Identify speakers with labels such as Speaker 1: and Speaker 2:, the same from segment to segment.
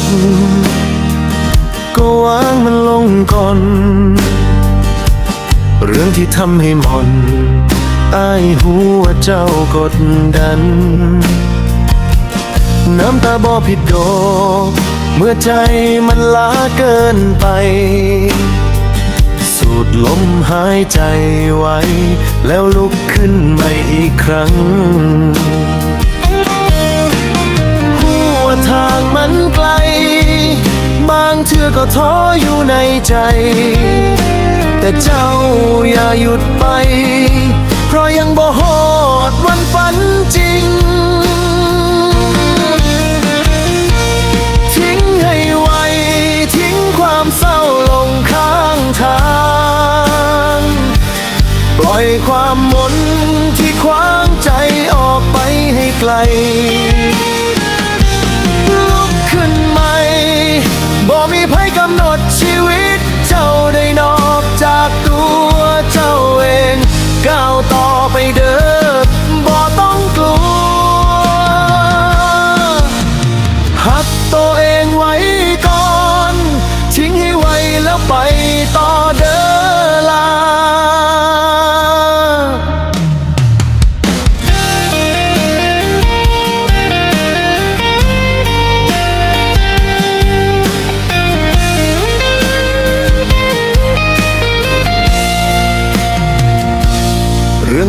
Speaker 1: ก ก็วางมันลงก่อน เรื่องที่ทำให้หมอนอายหัวาเจ้ากดดัน น้ำตาบอผิดดอกเมื่อใจมันล้าเกินไป สูดลมหายใจไว้ แล้วลุกขึ้นมาอีกครั้ง เทื่อก็ท้ออยู่ในใจ แต่เจ้าอย่าหยุดไป เพราะยังบ่ฮอดวันฝันจริง ทิ้งให้ไวทิ้งความเศร้าลงข้างทาง ปล่อยความมนที่ขวางใจออกไปให้ไกล มีภัยกำหนดชีวิต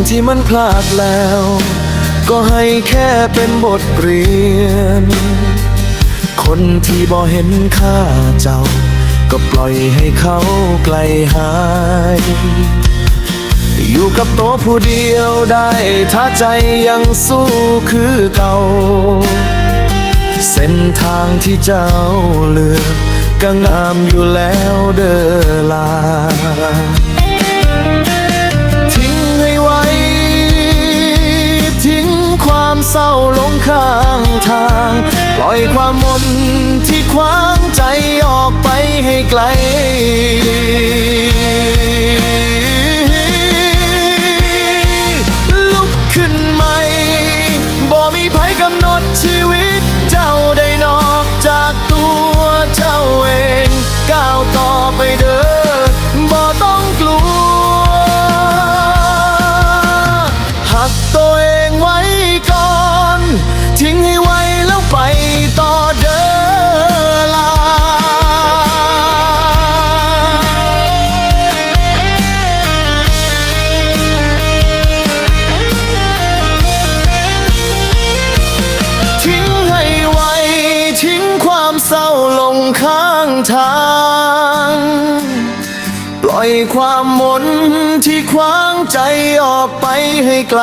Speaker 1: ที่มันพลาดแล้ว ก็ให้แค่เป็นบทเรียน คนที่บ่เห็นค่าเจ้า ก็ปล่อยให้เขาไกลหาย อยู่กับตัวผู้เดียวได้ ถ้าใจยังสู้คือเก่า เส้นทางที่เจ้าเลือกก็งามอยู่แล้วเด้อลา ข้างทาง ปล่อยความมนที่ขวางใจออกไปให้ไกลลุกขึ้นใหม่บ่มีภัยกำหนดชีวิตเจ้าได้นอกจากตัวเจ้าเอง ก้าวต่อไปเด้อ ทาง ปล่อยความมนที่ขวางใจออกไปให้ไกล